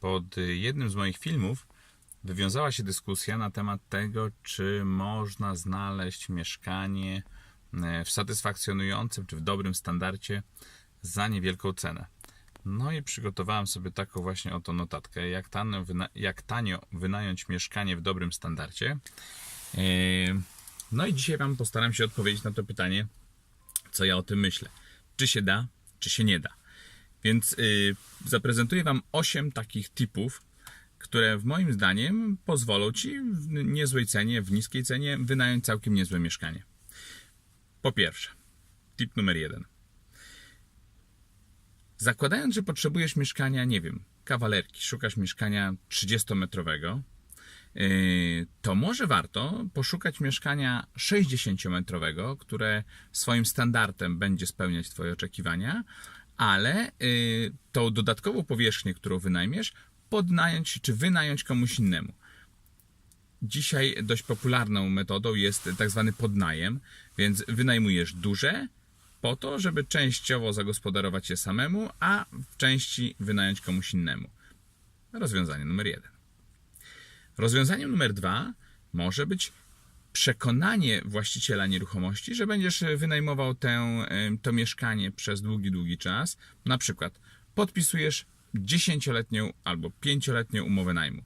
pod jednym z moich filmów wywiązała się dyskusja na temat tego, czy można znaleźć mieszkanie e, w satysfakcjonującym czy w dobrym standardzie za niewielką cenę. No i przygotowałem sobie taką właśnie oto notatkę, jak tanio, wyna- jak tanio wynająć mieszkanie w dobrym standardzie. E, No i dzisiaj Wam postaram się odpowiedzieć na to pytanie, co ja o tym myślę. Czy się da, czy się nie da. Więc y, zaprezentuję Wam 8 takich tipów, które w moim zdaniem pozwolą Ci w niezłej cenie, w niskiej cenie wynająć całkiem niezłe mieszkanie. Po pierwsze, tip numer jeden. Zakładając, że potrzebujesz mieszkania, nie wiem, kawalerki, szukasz mieszkania 30-metrowego, yy, to może warto poszukać mieszkania 60-metrowego, które swoim standardem będzie spełniać Twoje oczekiwania, ale yy, tą dodatkową powierzchnię, którą wynajmiesz, podnająć czy wynająć komuś innemu. Dzisiaj dość popularną metodą jest tak zwany podnajem, więc wynajmujesz duże po to, żeby częściowo zagospodarować je samemu, a w części wynająć komuś innemu. Rozwiązanie numer jeden. Rozwiązaniem numer dwa może być przekonanie właściciela nieruchomości, że będziesz wynajmował tę, to mieszkanie przez długi, długi czas. Na przykład podpisujesz 10-letnią albo 5-letnią umowę najmu.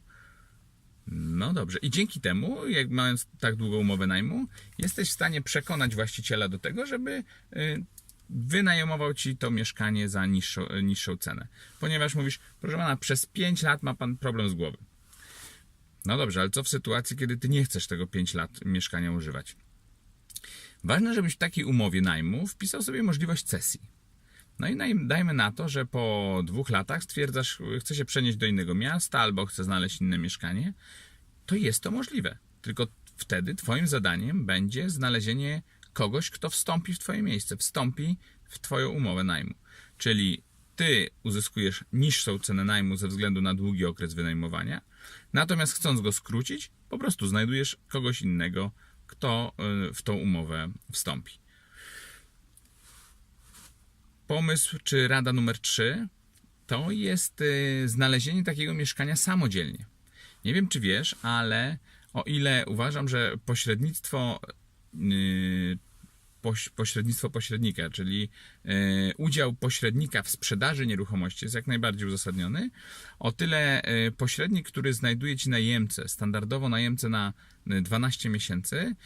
No dobrze. I dzięki temu, jak mając tak długą umowę najmu, jesteś w stanie przekonać właściciela do tego, żeby y, wynajmował ci to mieszkanie za niższą, niższą cenę. Ponieważ mówisz, proszę pana, przez 5 lat ma pan problem z głowy. No dobrze, ale co w sytuacji, kiedy ty nie chcesz tego 5 lat mieszkania używać? Ważne, żebyś w takiej umowie najmu wpisał sobie możliwość cesji. No i dajmy na to, że po dwóch latach stwierdzasz, chce się przenieść do innego miasta albo chce znaleźć inne mieszkanie, to jest to możliwe. Tylko wtedy Twoim zadaniem będzie znalezienie kogoś, kto wstąpi w Twoje miejsce, wstąpi w Twoją umowę najmu. Czyli Ty uzyskujesz niższą cenę najmu ze względu na długi okres wynajmowania, natomiast chcąc go skrócić, po prostu znajdujesz kogoś innego, kto y, w tą umowę wstąpi. Pomysł czy rada numer 3 to jest y, znalezienie takiego mieszkania samodzielnie. Nie wiem, czy wiesz, ale o ile uważam, że pośrednictwo, yy, poś, pośrednictwo pośrednika, czyli yy, udział pośrednika w sprzedaży nieruchomości jest jak najbardziej uzasadniony, o tyle yy, pośrednik, który znajduje ci najemcę, standardowo najemcę na yy, 12 miesięcy,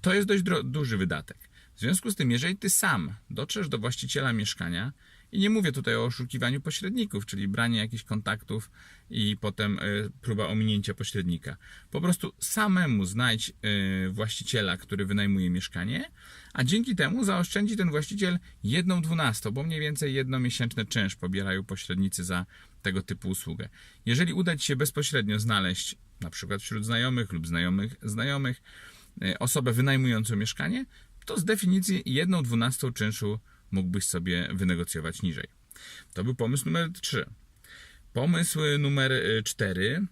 to jest dość duży wydatek. W związku z tym, jeżeli ty sam dotrzesz do właściciela mieszkania, i nie mówię tutaj o oszukiwaniu pośredników, czyli branie jakichś kontaktów i potem y, próba ominięcia pośrednika. Po prostu samemu znajdź y, właściciela, który wynajmuje mieszkanie, a dzięki temu zaoszczędzi ten właściciel jedną dwunastą, bo mniej więcej jednomiesięczny czynsz pobierają pośrednicy za tego typu usługę. Jeżeli uda Ci się bezpośrednio znaleźć, na przykład wśród znajomych lub znajomych znajomych, y, osobę wynajmującą mieszkanie, to z definicji jedną dwunastą czynszu mógłbyś sobie wynegocjować niżej. To był pomysł numer 3. Pomysł numer 4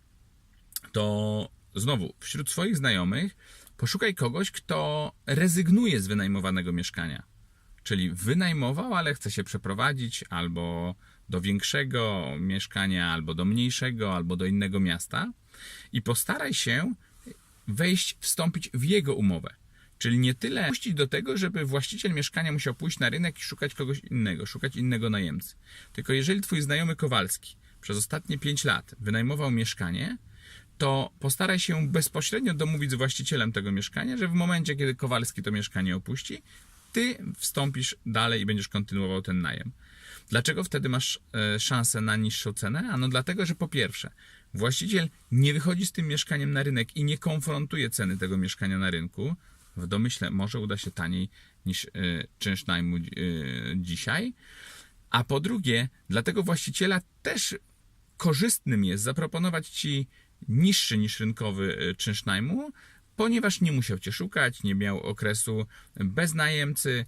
to znowu wśród swoich znajomych poszukaj kogoś, kto rezygnuje z wynajmowanego mieszkania. Czyli wynajmował, ale chce się przeprowadzić albo do większego mieszkania, albo do mniejszego, albo do innego miasta i postaraj się wejść, wstąpić w jego umowę. Czyli nie tyle puścić do tego, żeby właściciel mieszkania musiał pójść na rynek i szukać kogoś innego, szukać innego najemcy. Tylko jeżeli twój znajomy Kowalski przez ostatnie 5 lat wynajmował mieszkanie, to postaraj się bezpośrednio domówić z właścicielem tego mieszkania, że w momencie, kiedy Kowalski to mieszkanie opuści, ty wstąpisz dalej i będziesz kontynuował ten najem. Dlaczego wtedy masz e, szansę na niższą cenę? Ano dlatego, że po pierwsze, właściciel nie wychodzi z tym mieszkaniem na rynek i nie konfrontuje ceny tego mieszkania na rynku. W domyśle może uda się taniej niż e, czynsz najmu e, dzisiaj. A po drugie, dla tego właściciela też korzystnym jest zaproponować ci niższy niż rynkowy e, czynsz najmu, ponieważ nie musiał cię szukać, nie miał okresu bez najemcy.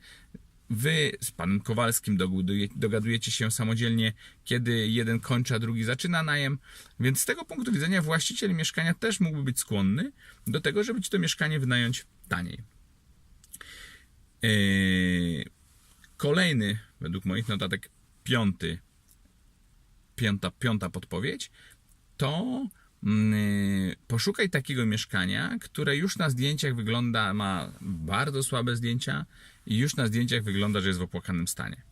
Wy z panem Kowalskim dogaduje- dogadujecie się samodzielnie, kiedy jeden kończy, a drugi zaczyna najem, więc z tego punktu widzenia właściciel mieszkania też mógłby być skłonny do tego, żeby ci to mieszkanie wynająć taniej. Yy, Kolejny, według moich notatek, piąty, piąta, piąta podpowiedź, to mm, poszukaj takiego mieszkania, które już na zdjęciach wygląda, ma bardzo słabe zdjęcia i już na zdjęciach wygląda, że jest w opłakanym stanie.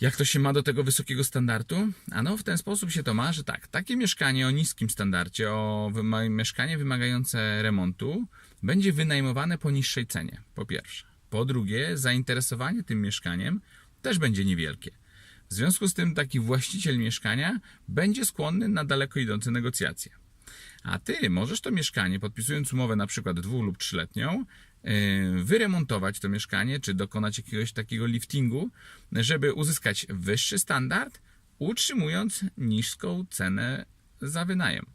Jak to się ma do tego wysokiego standardu? Ano, w ten sposób się to ma, że tak, takie mieszkanie o niskim standardzie, o wyma- mieszkanie wymagające remontu, będzie wynajmowane po niższej cenie, po pierwsze. Po drugie, zainteresowanie tym mieszkaniem też będzie niewielkie. W związku z tym taki właściciel mieszkania będzie skłonny na daleko idące negocjacje. A ty możesz to mieszkanie, podpisując umowę na przykład dwu lub trzyletnią, wyremontować to mieszkanie, czy dokonać jakiegoś takiego liftingu, żeby uzyskać wyższy standard, utrzymując niską cenę za wynajem.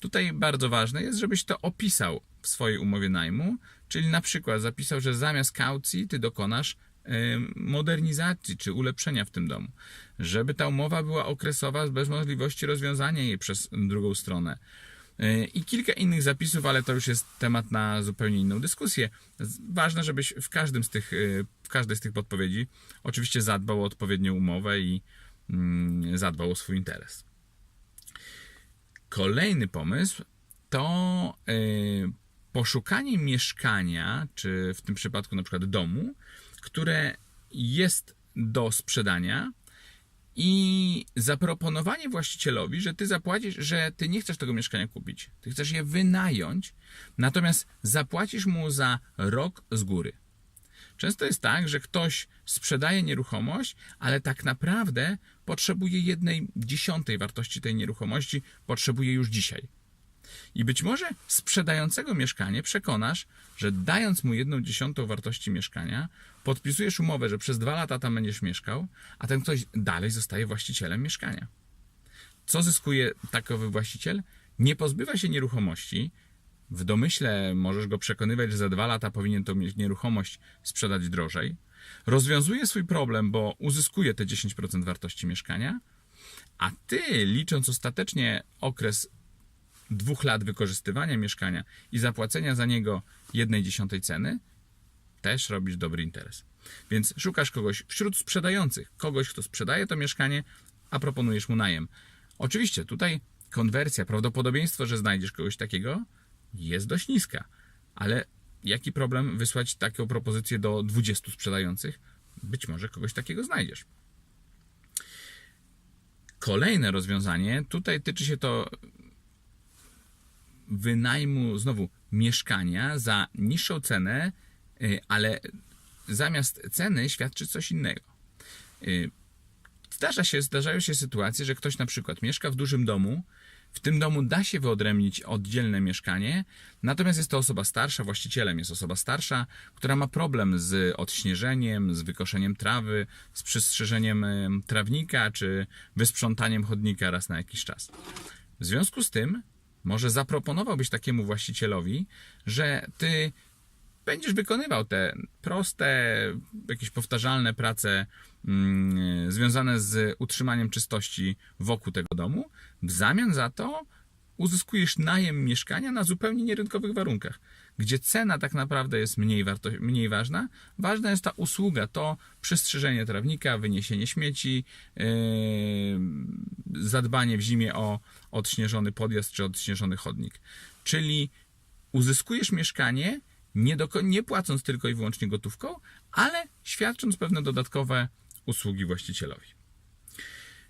Tutaj bardzo ważne jest, żebyś to opisał w swojej umowie najmu, czyli na przykład zapisał, że zamiast kaucji ty dokonasz yy, modernizacji czy ulepszenia w tym domu, żeby ta umowa była okresowa bez możliwości rozwiązania jej przez drugą stronę. Yy, I kilka innych zapisów, ale to już jest temat na zupełnie inną dyskusję. Ważne, żebyś w każdym z tych, yy, w każdej z tych podpowiedzi oczywiście zadbał o odpowiednią umowę i mm, zadbał o swój interes. Kolejny pomysł to yy, poszukanie mieszkania, czy w tym przypadku na przykład domu, które jest do sprzedania i zaproponowanie właścicielowi, że ty zapłacisz, że ty nie chcesz tego mieszkania kupić. Ty chcesz je wynająć, natomiast zapłacisz mu za rok z góry. Często jest tak, że ktoś sprzedaje nieruchomość, ale tak naprawdę potrzebuje jednej dziesiątej wartości tej nieruchomości, potrzebuje już dzisiaj. I być może sprzedającego mieszkanie przekonasz, że dając mu jedną dziesiątą wartości mieszkania, podpisujesz umowę, że przez dwa lata tam będziesz mieszkał, a ten ktoś dalej zostaje właścicielem mieszkania. Co zyskuje takowy właściciel? Nie pozbywa się nieruchomości. W domyśle możesz go przekonywać, że za dwa lata powinien tą nieruchomość sprzedać drożej. Rozwiązuje swój problem, bo uzyskuje te 10% wartości mieszkania, a ty, licząc ostatecznie okres dwóch lat wykorzystywania mieszkania i zapłacenia za niego jednej dziesiątej ceny, też robisz dobry interes. Więc szukasz kogoś wśród sprzedających, kogoś, kto sprzedaje to mieszkanie, a proponujesz mu najem. Oczywiście tutaj konwersja, prawdopodobieństwo, że znajdziesz kogoś takiego jest dość niska, ale jaki problem wysłać taką propozycję do 20 sprzedających? Być może kogoś takiego znajdziesz. Kolejne rozwiązanie, tutaj tyczy się to wynajmu znowu mieszkania za niższą cenę, y, ale zamiast ceny świadczy coś innego. Y, Zdarza się, zdarzają się sytuacje, że ktoś na przykład mieszka w dużym domu, w tym domu da się wyodrębnić oddzielne mieszkanie, natomiast jest to osoba starsza, właścicielem jest osoba starsza, która ma problem z odśnieżeniem, z wykoszeniem trawy, z przystrzyżeniem y, trawnika czy wysprzątaniem chodnika raz na jakiś czas. W związku z tym może zaproponowałbyś takiemu właścicielowi, że ty będziesz wykonywał te proste, jakieś powtarzalne prace mm, związane z utrzymaniem czystości wokół tego domu. W zamian za to uzyskujesz najem mieszkania na zupełnie nierynkowych warunkach, gdzie cena tak naprawdę jest mniej, warto, mniej ważna. Ważna jest ta usługa, to przystrzyżenie trawnika, wyniesienie śmieci, yy, zadbanie w zimie o odśnieżony podjazd czy odśnieżony chodnik. Czyli uzyskujesz mieszkanie nie, do, nie płacąc tylko i wyłącznie gotówką, ale świadcząc pewne dodatkowe usługi właścicielowi.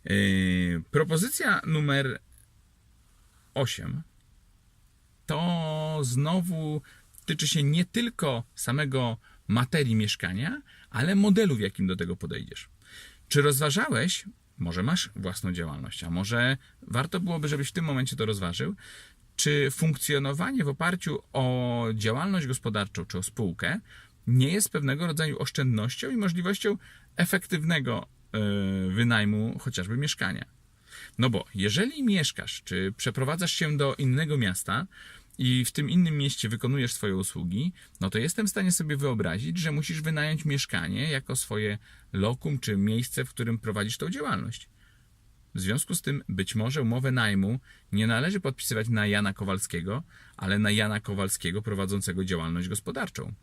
Yy, propozycja numer 8 to znowu tyczy się nie tylko samego materii mieszkania, ale modelu, w jakim do tego podejdziesz. Czy rozważałeś, może masz własną działalność, a może warto byłoby, żebyś w tym momencie to rozważył, czy funkcjonowanie w oparciu o działalność gospodarczą czy o spółkę nie jest pewnego rodzaju oszczędnością i możliwością efektywnego yy, wynajmu chociażby mieszkania. No bo jeżeli mieszkasz, czy przeprowadzasz się do innego miasta i w tym innym mieście wykonujesz swoje usługi, no to jestem w stanie sobie wyobrazić, że musisz wynająć mieszkanie jako swoje lokum czy miejsce, w którym prowadzisz tą działalność. W związku z tym być może umowę najmu nie należy podpisywać na Jana Kowalskiego, ale na Jana Kowalskiego prowadzącego działalność gospodarczą.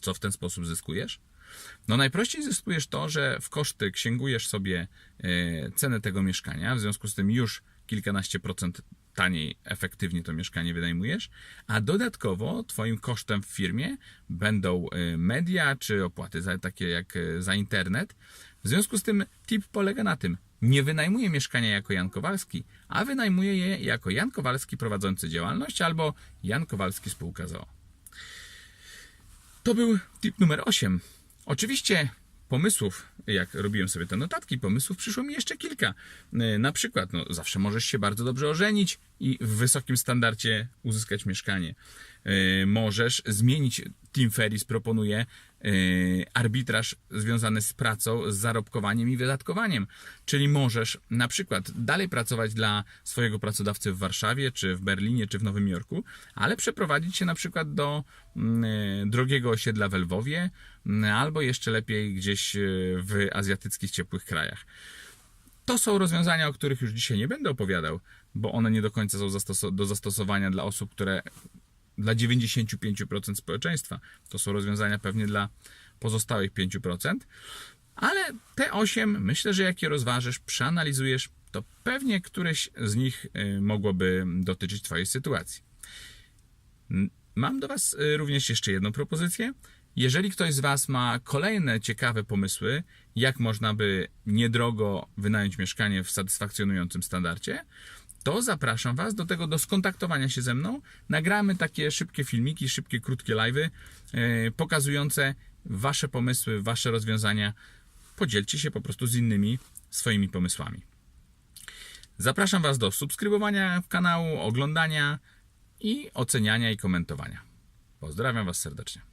Co w ten sposób zyskujesz? No najprościej zyskujesz to, że w koszty księgujesz sobie e, cenę tego mieszkania, w związku z tym już kilkanaście procent taniej, efektywnie to mieszkanie wynajmujesz, a dodatkowo Twoim kosztem w firmie będą y, media czy opłaty za, takie jak y, za internet. W związku z tym tip polega na tym, nie wynajmuję mieszkania jako Jan Kowalski, a wynajmuję je jako Jan Kowalski prowadzący działalność albo Jan Kowalski spółka ZOO. To był tip numer 8. Oczywiście pomysłów, jak robiłem sobie te notatki, pomysłów przyszło mi jeszcze kilka. E, Na przykład, no, zawsze możesz się bardzo dobrze ożenić i w wysokim standardzie uzyskać mieszkanie. E, Możesz zmienić, Tim Ferris proponuje arbitraż związany z pracą, z zarobkowaniem i wydatkowaniem. Czyli możesz na przykład dalej pracować dla swojego pracodawcy w Warszawie, czy w Berlinie, czy w Nowym Jorku, ale przeprowadzić się na przykład do mm, e, drogiego osiedla w Lwowie, mm, albo jeszcze lepiej gdzieś e, w azjatyckich ciepłych krajach. To są rozwiązania, o których już dzisiaj nie będę opowiadał, bo one nie do końca są zastos- do zastosowania dla osób, które dla 95% społeczeństwa. To są rozwiązania pewnie dla pozostałych 5%, ale te 8 myślę, że jak je rozważysz, przeanalizujesz, to pewnie któreś z nich y, mogłoby dotyczyć Twojej sytuacji. Mam do Was y, również jeszcze jedną propozycję. Jeżeli ktoś z Was ma kolejne ciekawe pomysły, jak można by niedrogo wynająć mieszkanie w satysfakcjonującym standardzie, to zapraszam Was do tego, do skontaktowania się ze mną. Nagramy takie szybkie filmiki, szybkie, krótkie live'y yy, pokazujące Wasze pomysły, Wasze rozwiązania. Podzielcie się po prostu z innymi swoimi pomysłami. Zapraszam Was do subskrybowania kanału, oglądania i oceniania i komentowania. Pozdrawiam Was serdecznie.